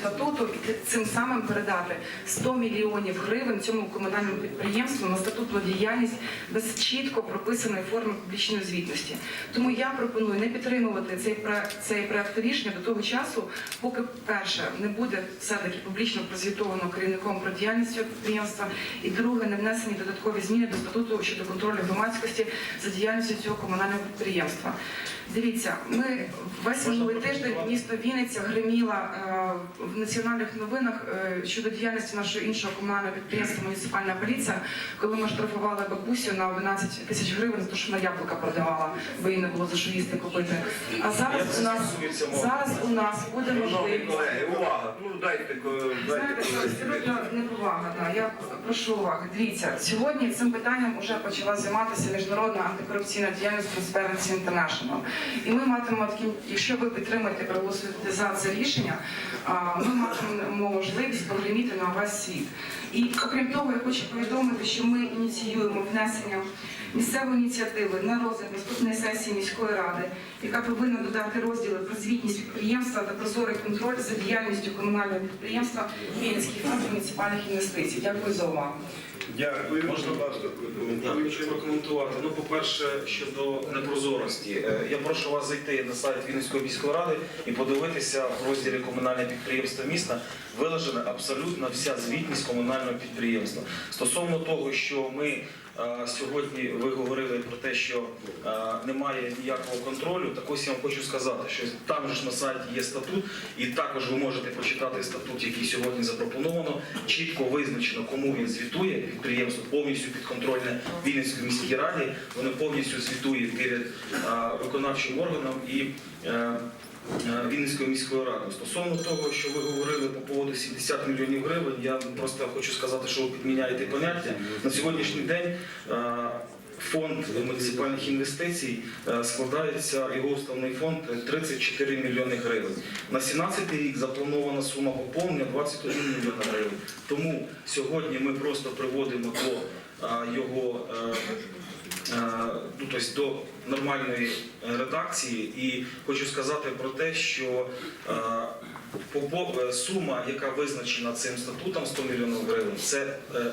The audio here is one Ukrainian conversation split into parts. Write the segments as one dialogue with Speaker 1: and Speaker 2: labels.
Speaker 1: статуту і цим самим передати 100 мільйонів гривень цьому комунальному підприємству на статутну діяльність без чітко прописаної форми публічної звітності. Тому я пропоную не підтримувати цей проект, цей проект рішення до того часу, поки перше не буде все-таки публічно прозвітовано керівником про діяльність цього підприємства, і друге не внесені додаткові зміни до статуту щодо контролю громадськості за діяльністю цього комунального підприємства. Дивіться, ми весь минулий тиждень місто Вінниця гриміла е, в національних новинах е, щодо діяльності нашого іншого комунального підприємства муніципальна поліція, коли ми штрафували бабусю на 11 тисяч гривень за те, що вона яблука продавала, бо їй не було за що їсти купити. А зараз у нас зараз у нас буде можливість.
Speaker 2: увага. Ну дайте
Speaker 1: Знаєте, абсолютно неповага. Да. Я прошу уваги. Дивіться, сьогодні цим питанням вже почала займатися міжнародна антикорупційна діяльність Transparency International. І ми матимемо таким, якщо ви підтримаєте проголосуєте за це рішення, ми матимемо можливість погриміти на вас світ. І окрім того, я хочу повідомити, що ми ініціюємо внесення місцевої ініціативи на розгляд наступної сесії міської ради, яка повинна додати розділи про звітність підприємства та прозорий контроль за діяльністю комунального підприємства Вінницький фонд муніципальних інвестицій. Дякую за увагу.
Speaker 2: Дякую.
Speaker 3: Можна? Хочу прокоментувати. Ну, по-перше, щодо непрозорості, Е, я прошу вас зайти на сайт Вінницької міської ради і подивитися в розділі комунальне підприємство міста. Вилежена абсолютно вся звітність комунального підприємства. Стосовно того, що ми сьогодні ви говорили про те, що е, немає ніякого контролю, так ось я вам хочу сказати, що там ж на сайті є статут, і також ви можете почитати статут, який сьогодні запропоновано. Чітко визначено, кому він звітує. Підприємство повністю підконтрольне Вінницькій міській раді. Воно повністю звітує перед е, виконавчим органом і. Е, Вінницькою міською радою. Стосовно того, що ви говорили по поводу 70 мільйонів гривень, я просто хочу сказати, що ви підміняєте поняття. На сьогоднішній день е, фонд муніципальних інвестицій е, складається, його уставний фонд е, 34 мільйони гривень. На 17 рік запланована сума поповнення 21 мільйон гривень. Тому сьогодні ми просто приводимо до його ну, тобто до нормальної е, редакції. І хочу сказати про те, що е, е, сума, яка визначена цим статутом 100 мільйонів гривень, це е,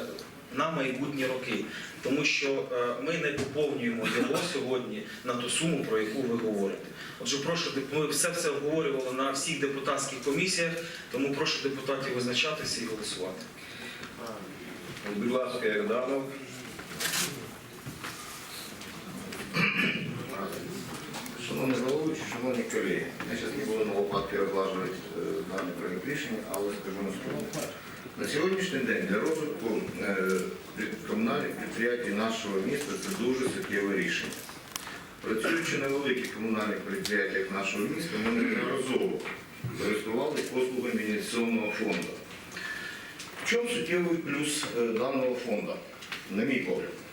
Speaker 3: на майбутні роки. Тому що е, ми не поповнюємо його сьогодні на ту суму, про яку ви говорите. Отже, прошу ми все це обговорювали на всіх депутатських комісіях, тому прошу депутатів визначатися і голосувати.
Speaker 2: Будь ласка, Ярданов.
Speaker 4: Шановний головуючий, шановні колеги, я зараз не буду на лопатки розлажувати е, даний проект рішення, але скажу наступне. На сьогоднішній день для розвитку е, комунальних підприємств нашого міста це дуже суттєве рішення. Працюючи на великих комунальних підприємствах нашого міста, ми неодноразово користувалися послугами інвестиційного фонду. В чому суттєвий плюс е, даного фонду, на мій погляд?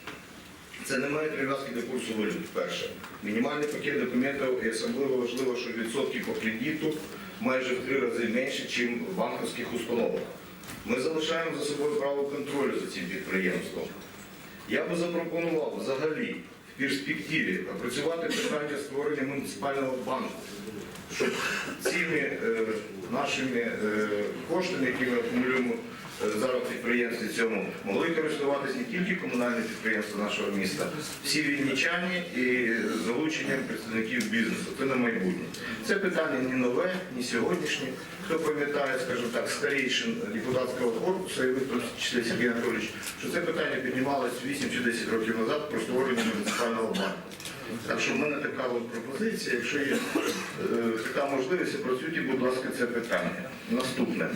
Speaker 4: Це не має прив'язки до курсу валют, перше. Мінімальний пакет документів і особливо важливо, що відсотки по кредиту майже в три рази менше, ніж в банківських установах. Ми залишаємо за собою право контролю за цим підприємством. Я би запропонував взагалі в перспективі опрацювати питання створення муніципального банку, щоб цими е, нашими е, коштами, які ми акумулюємо зараз в підприємстві цьому, могли користуватися не тільки комунальні підприємства нашого міста, всі вінничані і залученням представників бізнесу. Це на майбутнє. Це питання не нове, не сьогоднішнє. Хто пам'ятає, скажімо так, старейшин депутатського корпусу, і ви в числі Сергій Анатолійович, що це питання піднімалось 8 чи 10 років назад про створення муніципального банку. Так що в мене така от пропозиція, якщо є е, така можливість, працюйте, будь ласка, це питання. Наступне.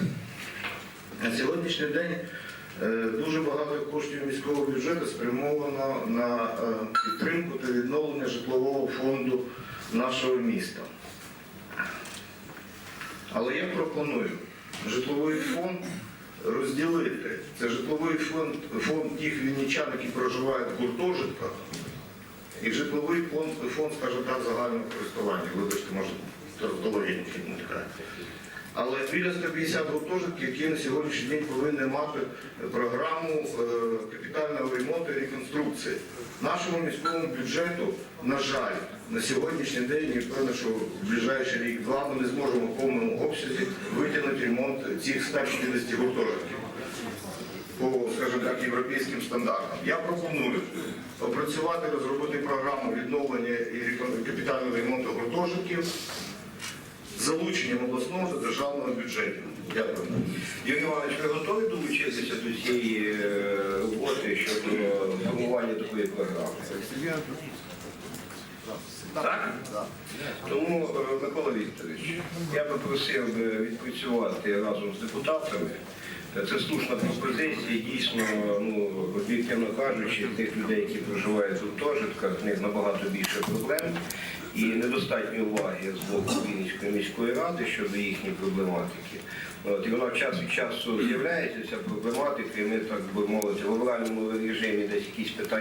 Speaker 4: На сьогоднішній день е, дуже багато коштів міського бюджету спрямовано на е, підтримку та відновлення житлового фонду нашого міста. Але я пропоную житловий фонд розділити. Це житловий фонд, фонд тих вінничан, які проживають в гуртожитках, і житловий фонд, фонд скажімо так, загального користування. Вибачте, може, тавтологія не. Але біля 150 гуртожитків, які на сьогоднішній день повинні мати програму е, капітального ремонту і реконструкції. Нашому міському бюджету, на жаль, на сьогоднішній день, і певно, що в ближайший рік-два ми не зможемо в повному обсязі витягнути ремонт цих 150 гуртожитків по, скажімо так, європейським стандартам. Я пропоную опрацювати, розробити програму відновлення і капітального ремонту гуртожитків залученням обласного та державного бюджетів. Дякую.
Speaker 2: Юрій Іванович, ви готові долучитися до цієї е, роботи щодо формування такої програми? Так? Тому, е, Микола Вікторович, я би просив відпрацювати разом з депутатами. Це слушна пропозиція, дійсно, ну, об'єктивно кажучи, тих людей, які проживають в гуртожитках, в них набагато більше проблем і недостатньо уваги з боку Вінницької міської ради щодо їхньої проблематики. От, і вона час від часу з'являється, ця проблематика, і ми, так би мовити, в авральному режимі десь якісь питання.